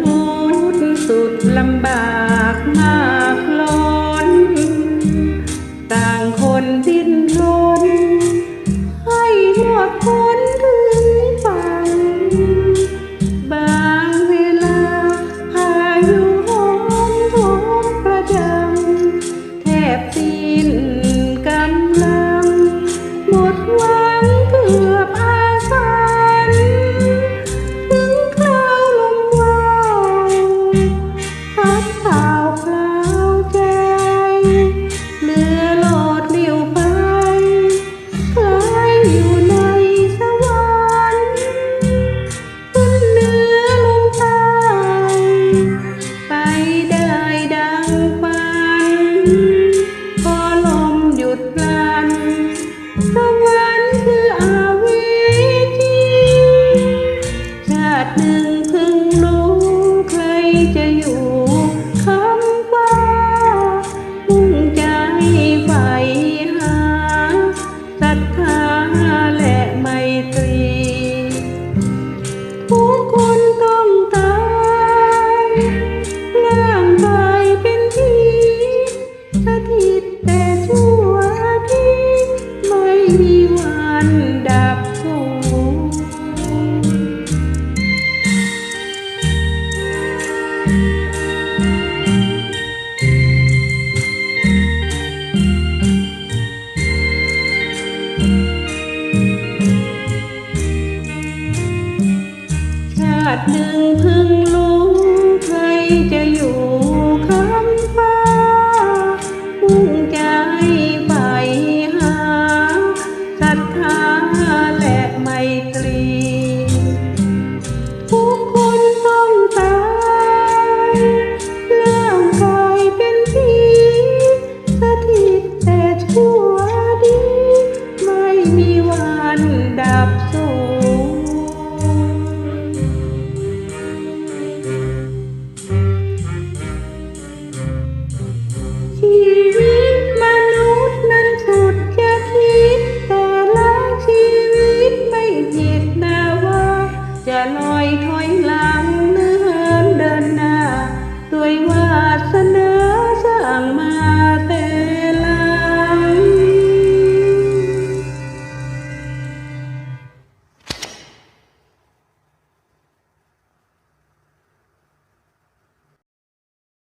นุษย์สุดลำบากมาก ตึงพึ่งรู้ใครจะอยู่คำฟ้ามุ่งใจไปหาศรัทธาและไมตรี